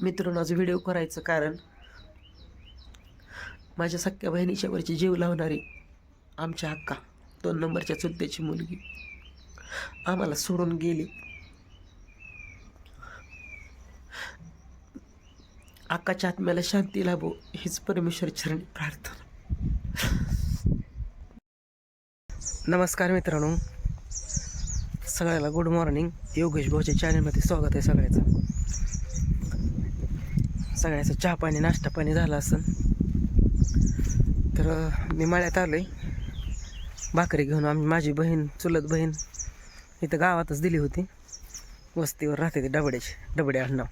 मित्रांनो आज व्हिडिओ करायचं कारण माझ्या सख्या बहिणीच्या वरची जीव लावणारी आमच्या अक्का दोन नंबरच्या चुलत्याची मुलगी आम्हाला सोडून गेली. अक्काच्या आत्म्याला शांती लाभो हीच परमेश्वर चरणी प्रार्थना. नमस्कार मित्रांनो. सगळ्याला गुड मॉर्निंग योगेश भाऊच्या चॅनलमध्ये स्वागत आहे सगळ्याचं. सगळ्याचं चहा पाणी नाश्ता पाणी झाला असेल तर मी मळ्यात आलो आहे भाकरी घेऊन आम्ही माझी बहीण चुलत बहीण इथं गावातच दिली होती. वस्तीवर राहते ते डबड्याची डबडे आडनाव.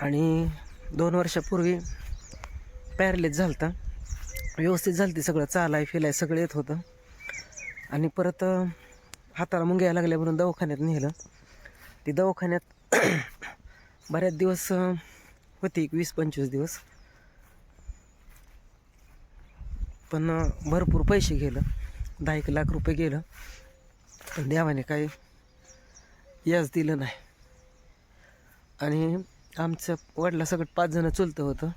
आणि दोन वर्षापूर्वी पॅरलेस झालता. व्यवस्थित झालती सगळं चालाय फिलाय सगळं येत होतं. आणि परत हाताला मुंग्या लागल्या म्हणून दवाखान्यात नेलं. ती दवाखान्यात बऱ्याच दिवस होते होती एक वीस पंचवीस दिवस. पण भरपूर पैसे गेलं. दहा एक लाख रुपये गेलं. पण देवाने काही याच दिलं नाही. आणि आमचं वडला सगळं पाच जण चुलतं होतं.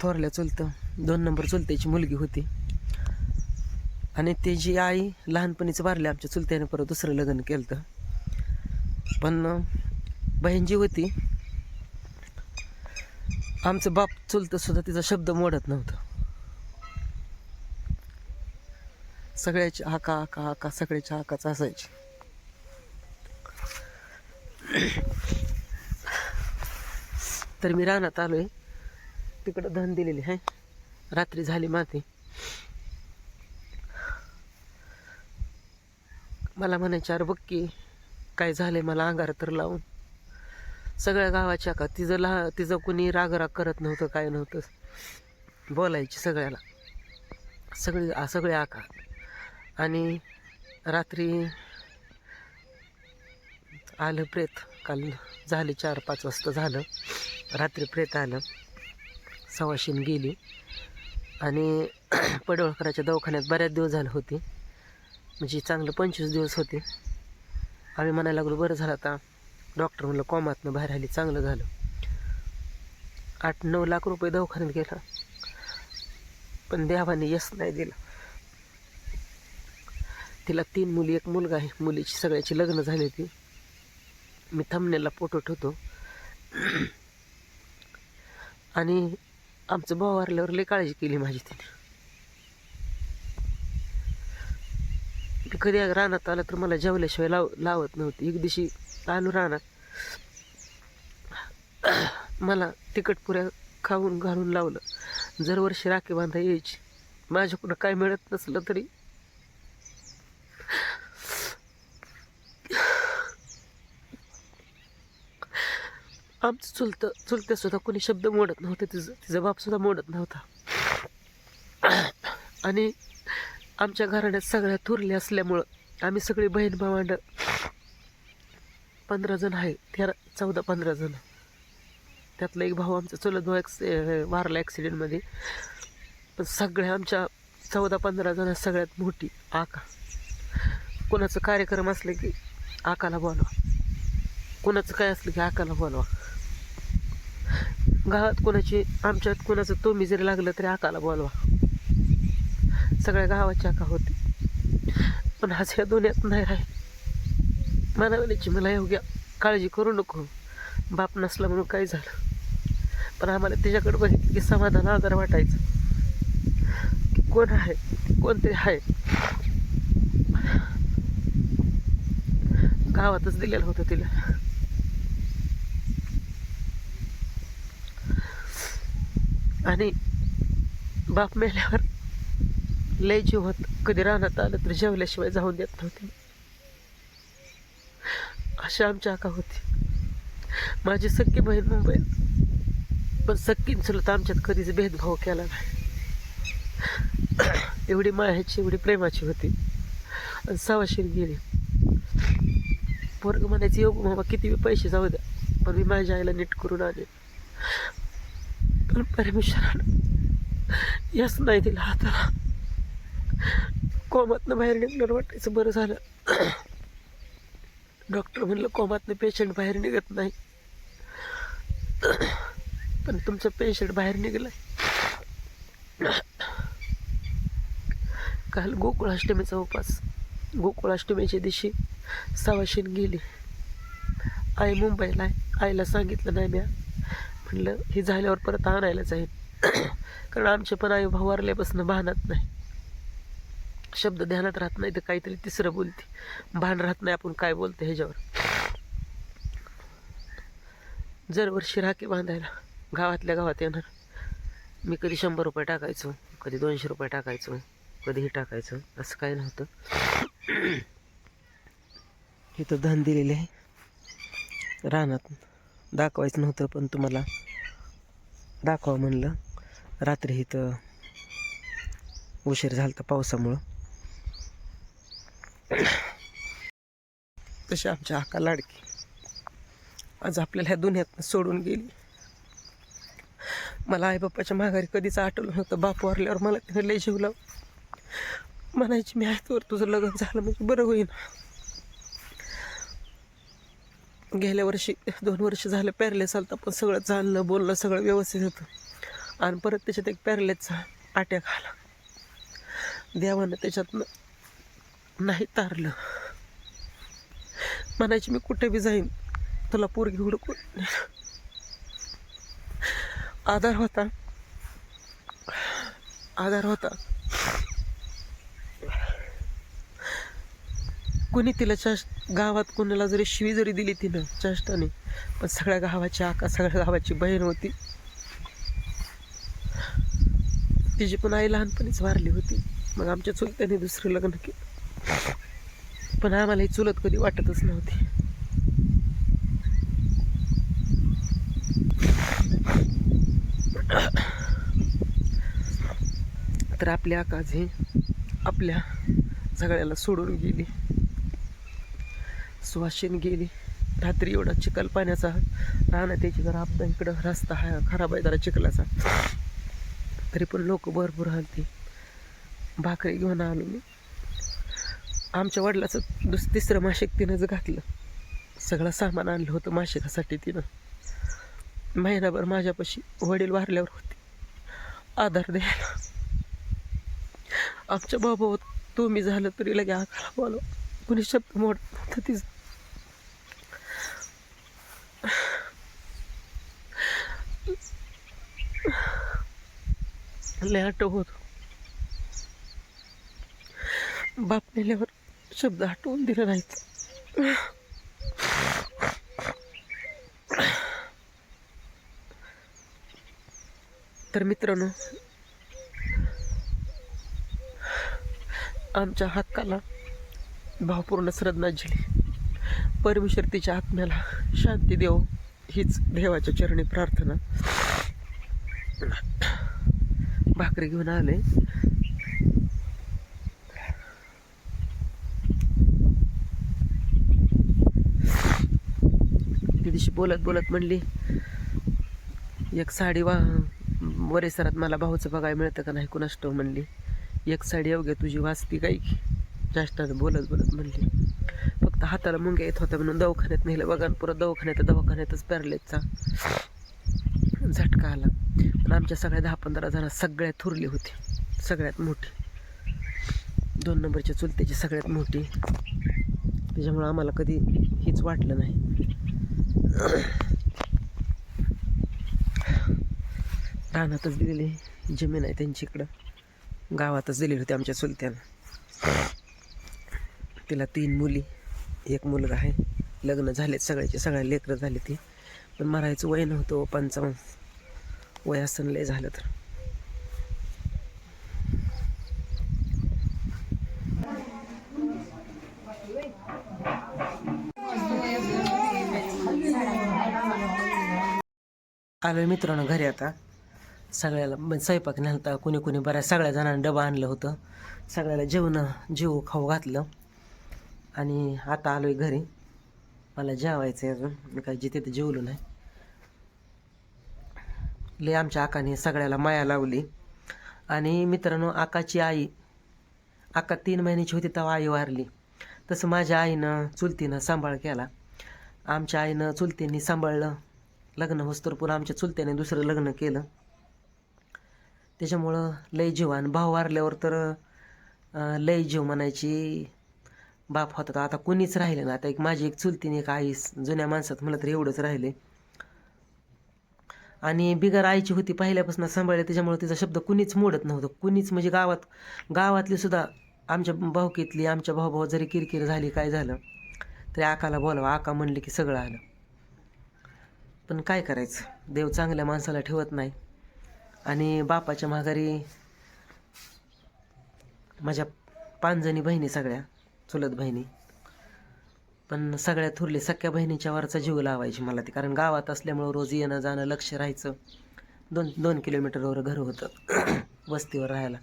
थोरल्या चुलतं दोन नंबर चुलत्याची मुलगी होती. आणि त्याची आई लहानपणीच वारली आमच्या चुलत्याने परत दुसरं लग्न केलं पण बहीण जी होती. आमचं बाप चुलतं सुद्धा तिचा शब्द मोडत नव्हतं. सगळ्याची हाका हाका हाका सगळ्याच्या हाकाच असायची. तर मी रानात आलोय. तिकडं धन दिलेली आहे. रात्री झाली माती. मला म्हणायचे अरे बघ की काय झालंय? मला अंगार तर लावून. सगळ्या गावाच्या का? तिचं ला तिचं कुणी रागराग करत नव्हतं काय नव्हतं. बोलायची सगळ्याला. सगळी आ- सगळे आका आणि रात्री आलं प्रेत. काल झाले चार पाच वाजता झालं. रात्री प्रेत आलं. सवाशीन गेली. आणि पडवळकराच्या दवाखान्यात बऱ्याच दिवस झाले होते. म्हणजे चांगलं पंचवीस दिवस होते. आम्ही म्हणायला लागलो बरं झालं आता. डॉक्टर म्हणलं कॉमातनं बाहेर आली चांगलं झालं. आठ नऊ लाख रुपये दवाखान्यात गेला. पण देवाने यश नाही दिला. तिला तीन मुली एक मुलगा आहे. मुलीची सगळ्याची लग्न झाली होती. मी थंबनेला फोटो ठेवतो. आणि आमचं भाऊ वारल्यावर लई काळजी केली माझी तिने. मी कधी रानात आलं तर मला जेवल्याशिवाय लाव लावत नव्हती. एक दिवशी आलो राहणार. मला तिखट पुऱ्या खाऊन घालून लावलं. जर वर्षी राखी बांधा यायची. माझ्याकडं काय मिळत नसलं तरी. आमचं चुलतं चुलत्या सुद्धा कोणी शब्द मोडत नव्हते. तिचं तिचा बाप सुद्धा मोडत नव्हता. आणि आमच्या घराण्यात सगळ्या थुरल्या असल्यामुळं आम्ही सगळी बहीण भावांड पंधरा जण आहे तेरा चौदा पंधरा जण. त्यातला एक भाऊ आमचा चुलत भाऊ ॲक्सि वारला ॲक्सिडेंटमध्ये पण सगळ्या आमच्या चौदा पंधरा जण सगळ्यात मोठी आका. कोणाचं कार्यक्रम असलं की आकाला बोलवा. कोणाचं काय असलं की आकाला बोलवा. गावात कोणाची आमच्यात कोणाचं तोमी जरी लागलं तरी आकाला बोलवा. सगळ्या गावाची आका होती. पण आज ह्या दोन्यात नाही राहील. मानवण्याची मला हो योग्य काळजी करू नको. बाप नसला म्हणून काय झालं. पण आम्हाला त्याच्याकडे बघितलं की समाधान आधार वाटायचं. की कोण आहे? कोणतरी आहे. गावातच दिलेलं होतं तिला. आणि बाप मेल्यावर लय जीव होत. कधी रानात आलं तर जेवल्याशिवाय जाऊन देत नव्हते. अशा आमच्या आका होती. माझी सख्खी बहीण मुंबईत पण सख्खीन चुलत आमच्यात कधीच भेदभाव केला नाही. एवढी मायाची एवढी प्रेमाची होती. आणि सवाशीर गेली. पोरग म्हणायचं योग मामा किती बी पैसे जाऊ द्या. पण मी माझ्या आईला नीट करून आले पण परमेश्वरानं यस नाही दिला हाताला. कोमातनं बाहेर निघणार वाटायचं बरं झालं. डॉक्टर म्हणलं कोमातनं पेशंट बाहेर निघत नाही. पण तुमचं पेशंट बाहेर निघलं काल गोकुळाष्टमीचा उपास. गोकुळाष्टमीच्या दिवशी सवाशीन गेली. आई मुंबईला आहे. आईला सांगितलं नाही म्या. म्हणलं हे झाल्यावर परत आणायला जाईल कारण आमचे पण आई भाऊ वारल्यापासून भानात नाही. शब्द ध्यानात राहत नाही तर काहीतरी तिसरं बोलते. भान राहत नाही आपण काय बोलतो ह्याच्यावर. दरवर्षी राखी बांधायला गावातल्या गावात येणार मी कधी शंभर रुपये टाकायचो कधी दोनशे रुपये टाकायचो कधीही टाकायचं असं काय नव्हतं. इथं धन दिलेले आहे. रानात दाखवायचं नव्हतं पण तुम्हाला दाखवा म्हणलं. रात्री इथं उशीर झाला होता पावसामुळं. तशी आमच्या आका लाडकी. आज आपल्याला ह्या दुनियात सोडून गेली. मला आईबापाच्या माघारी कधीच आठवलं नव्हतं. बाप वारल्यावर मला तिने लय जीव लाव म्हणायची मी आहे तर तुझं लग्न झालं म्हणजे बरं होईन गेल्या वर्षी दोन वर्ष झालं पॅरलेस आलता पण सगळं चाललं बोललं सगळं व्यवस्थित होतं. आणि परत त्याच्यात एक पॅरलेसचा अटॅक आला देवानं त्याच्यातनं नाही तारलं. म्हणायची मी कुठे बी जाईन तुला पोरगी हुडकून आधार होता. आधार होता. कुणी तिला चष्ट गावात कुणाला जरी शिवी जरी दिली तिनं चष्टाने पण सगळ्या गावाची आका सगळ्या गावाची बहीण होती. तिची पण आई लहानपणीच वारली होती. मग आमच्या चुलत्याने दुसरं लग्न केलं. पण आम्हाला ही चुलत कधी वाटतच नव्हती. तर आपली आकाश ही आपल्या सगळ्याला सोडून गेली. सुवासिन गेली. रात्री एवढा चिखल पाण्याचा राहणं त्याची जरा आपला इकडं रस्ता हा खराब आहे जरा चिखलाचा. तरी पण लोक भरपूर हलती. भाकरी घेऊन आलो मी. आमच्या वडिलाचं दुस तिसरं माशिक जर घातलं सगळं सामान आणलं होतं माशिकासाठी तिनं. महिनाभर माझ्यापाशी वडील वारल्यावर होते. आधार द्यायला. आमच्या बाबा तुम्ही झालं तरी लगे आकाला बोलो कुणी शब्द मोठ नव्हतं तीच. लय आठव होत. बाप नेल्यावर शब्द हटवून दिले नाहीत. तर मित्रांनो आमच्या हक्काला भावपूर्ण श्रद्धांजली परमेश्वर तिच्या आत्म्याला शांती देव हीच देवाच्या चरणी प्रार्थना. भाकरी घेऊन आले. दिवशी बोलत बोलत म्हणली एक साडी वा वरेसरात मला भाऊचं बघायला मिळतं का नाही कुणास म्हणली एक साडी अवघ्या तुझी वाचती काय की? जास्तानं बोलत बोलत म्हणली फक्त हाताला मुंग्या येत होत्या म्हणून दवाखान्यात नेलं बघा पुरा पुरं दवाखान्यात दवाखान्यातच पॅरलेटचा झटका आला. पण आमच्या सगळ्या दहा पंधरा जण सगळ्यात थुरली होती सगळ्यात मोठी. दोन नंबरच्या चुलत्याची सगळ्यात मोठी. त्याच्यामुळं आम्हाला कधी हीच वाटलं नाही. रानातच दिलेली जमीन आहे त्यांची इकडं. गावातच दिलेली होती आमच्या चुलत्यानं. तिला तीन मुली एक मुलगा आहे. लग्न झालेत सगळ्याचे सगळ्या लेकरं झाले ती. पण मरायचं वय नव्हतं हो, पंचावन्न. वय असताना लय झालं तर. आलोय मित्रांनो घरी आता. सगळ्याला म्हणजे स्वयंपाक नेलता कुणी कुणी बऱ्याच सगळ्या जणांनी डबा आणलं होतं. सगळ्याला जेवण जेव खाऊ घातलं. आणि आता आलोय घरी. मला जेवायचं आहे अजून. मी काय जिथे ते जेवलो नाही. लय आमच्या आकाने सगळ्याला माया लावली. आणि मित्रांनो आकाची आई आका तीन महिन्याची होती तेव्हा आई वारली. तसं माझ्या आईनं चुलतीनं सांभाळ केला. आमच्या आईनं चुलतींनी सांभाळलं. लग्न होस्तर पुन्हा आमच्या चुलत्याने दुसरं लग्न केलं. त्याच्यामुळं लय जीवान. भाव वारल्यावर तर लय जीव म्हणायची बाप होता तर आता कुणीच राहिलं ना. आता एक माझी एक चुलतीने एक आई जुन्या माणसात म्हणलं तर एवढंच राहिले. आणि बिगर आईची होती पहिल्यापासून सांभाळली त्याच्यामुळे तिचा शब्द कुणीच मोडत नव्हतं. कुणीच म्हणजे गावात गावातली सुद्धा आमच्या भाऊकीतली आमच्या भाऊभाऊ जरी किरकिर झाली काय झालं तरी आकाला बोलावं. आका म्हणले की सगळं आलं. पण काय करायचं? देव चांगल्या माणसाला ठेवत नाही. आणि बापाच्या माघारी माझ्या पांजणी बहिणी सगळ्या चुलत बहिणी. पण सगळ्या थुरली सख्या बहिणीच्या वरचा जीव लावायची मला ती. कारण गावात असल्यामुळं रोज येणं जाणं लक्ष राहायचं. दोन दोन किलोमीटरवर घर होतं. वस्तीवर राहायला.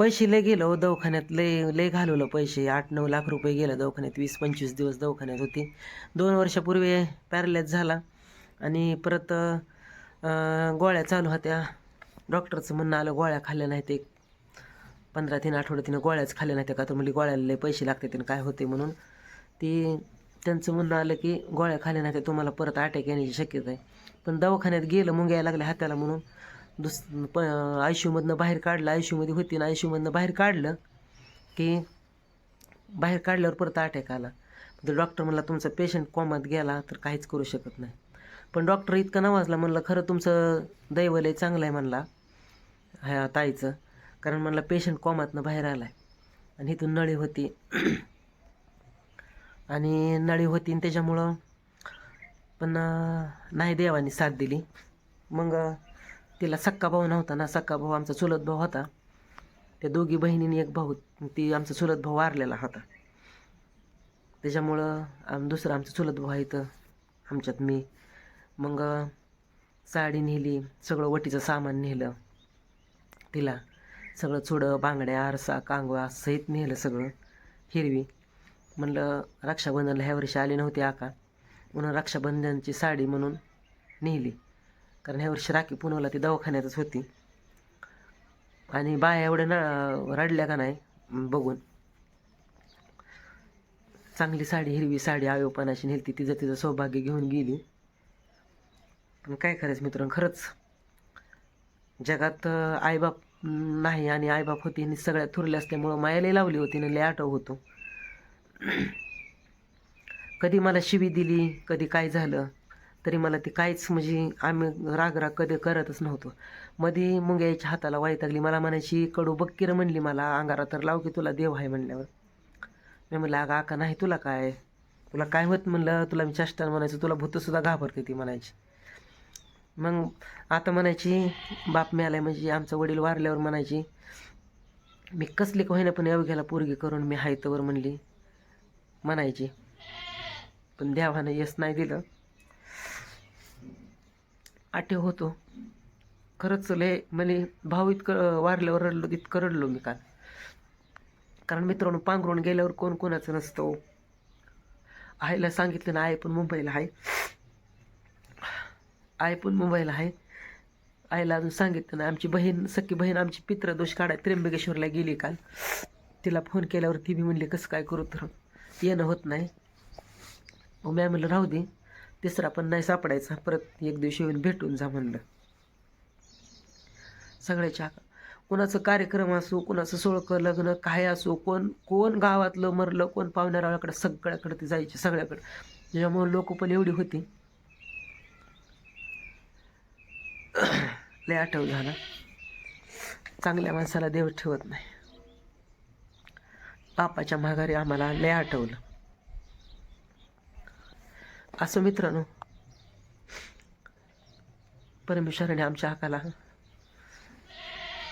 पैसे लय गेलं हो दवाखान्यात लय लय घालवलं पैसे. आठ नऊ लाख रुपये गेलं दवाखान्यात वीस पंचवीस दिवस दवाखान्यात होती. दोन वर्षापूर्वी पॅरलाइज झाला आणि परत गोळ्या चालू होत्या. डॉक्टरचं म्हणणं आलं गोळ्या खाल्ल्या नाहीत एक. पंधरा तीन आठवडे तिनं गोळ्याच खाल्ल्या नाहीत का? तर म्हणजे गोळ्याला लय पैसे लागते तिनं काय होते म्हणून. ती त्यांचं म्हणणं आलं की गोळ्या खाल्ल्या नाही तुम्हाला परत अटॅक येण्याची शक्यता आहे. पण दवाखान्यात गेलं मुंग्या यायला लागल्या हाताला म्हणून. दुस प आय आयशूमधनं बाहेर काढलं आयशूमध्ये होती ना आयशूमधनं बाहेर काढलं की बाहेर काढल्यावर परत अटॅक आला. तर डॉक्टर म्हणला तुमचा पेशंट कोमात गेला तर काहीच करू शकत नाही. पण डॉक्टर इतकं नावाजला म्हणलं खरं तुमचं दैवलय चांगलं आहे म्हणला ह्या ताईचं. कारण म्हणलं पेशंट कोमातनं बाहेर आला आहे आणि इथून नळी होती. आणि नळी होती आणि त्याच्यामुळं पण नाही देवानी साथ दिली. मग तिला सक्का भाऊ नव्हता ना सक्का भाऊ आमचा चुलत भाऊ होता. त्या दोघी बहिणींनी एक भाऊ ती आमचा चुलत भाऊ वारलेला होता. त्याच्यामुळं आम दुसरं आमचं चुलत भाऊ आहे तर आमच्यात मी. मग साडी नेली सगळं वटीचं सामान नेलं. तिला सगळं चुडं बांगड्या आरसा कांगवा सहित नेलं सगळं हिरवी. म्हणलं रक्षाबंधनला ह्या वर्षी आली नव्हती आका. म्हणून रक्षाबंधनची साडी म्हणून नेली. कारण ह्या वर्षी राखी पुनवला ती दवाखान्यातच होती. आणि बाया एवढ्या ना रडल्या का नाही बघून. चांगली साडी हिरवी साडी आयोपणाची नेलती तिचं तिचं सौभाग्य घेऊन गेली. पण काय करायचं मित्रांनो खरंच जगात आईबाप नाही आणि आईबाप होती आणि सगळ्यात थुरल्या असल्यामुळं मायाला लावली होती आणि लय आठव होतो. कधी मला शिवी दिली कधी काय झालं तरी मला ते काहीच म्हणजे आम्ही राग राग कधी करतच नव्हतो. मध्ये मुंग्याच्या हाताला वाईट मला म्हणायची कडू बक्कीर म्हणली मला अंगारा तर लाव की तुला देव आहे म्हणल्यावर. मी म्हणलं अगं आका नाही तुला काय? तुला काय होत म्हणलं? तुला मी चष्टान म्हणायचं तुला भूतसुद्धा घाबरते ती म्हणायची. मग आता म्हणायची बाप मिळालाय म्हणजे आमचं वडील वारल्यावर म्हणायची मी कसली का होईना पण अवघ्याला पोरगी करून मी हायतवर म्हणली म्हणायची. पण देवानं यश नाही दिलं. आटे होतो. खरंच लय म्हणे भाऊ इतकं वारल्यावर रडलो इतकं रडलो मी काल. कारण मित्रांनो पांघरून गेल्यावर कोण कोणाचं नसतं हो. आईला सांगितलं ना आई पण मुंबईला आहे. आई पण मुंबईला आहे. आईला अजून सांगितलं ना आमची बहीण सख्खी बहीण आमची पित्रदोष काढाय त्र्यंबकेश्वरला गेली काल. तिला फोन केल्यावर ती बी म्हणली कसं काय करू तर? येणं होत नाही. मग मॅम म्हणलं राहू दे. तिसरा पण नाही सापडायचा. परत एक दिवशी येऊन भेटून जा म्हणलं. सगळ्याच्या कुणाचं कार्यक्रम असो कुणाचं सोळकं लग्न काय असो कोण कोण गावातलं मरलं कोण पाहुण्याराळाकडे सगळ्याकडे ती जायची सगळ्याकडं. त्याच्यामुळे लोक पण एवढी होती. लय आठव झाला. चांगल्या माणसाला देव ठेवत नाही. बापाच्या माघारी आम्हाला लय आठवलं. असं मित्रांनो. परमेश्वराने आमच्या हाकाला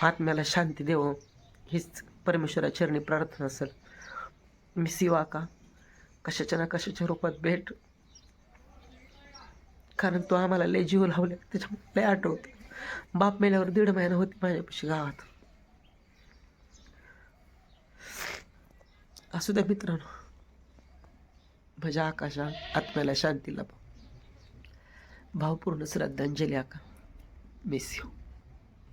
आत्म्याला शांती देव. हीच परमेश्वरा चरणी प्रार्थना असेल. मी सिवा का कशाच्या ना कशाच्या रूपात भेट. कारण तो आम्हाला लय जीव लावले. त्याच्यामुळे लय आठवते. बाप मेल्यावर दीड महिना होती माझ्यापाशी गावात. असू द्या मित्रांनो. माझ्या आकाशा आत्म्याला शांती लाभ भावपूर्ण श्रद्धांजली आका. Miss you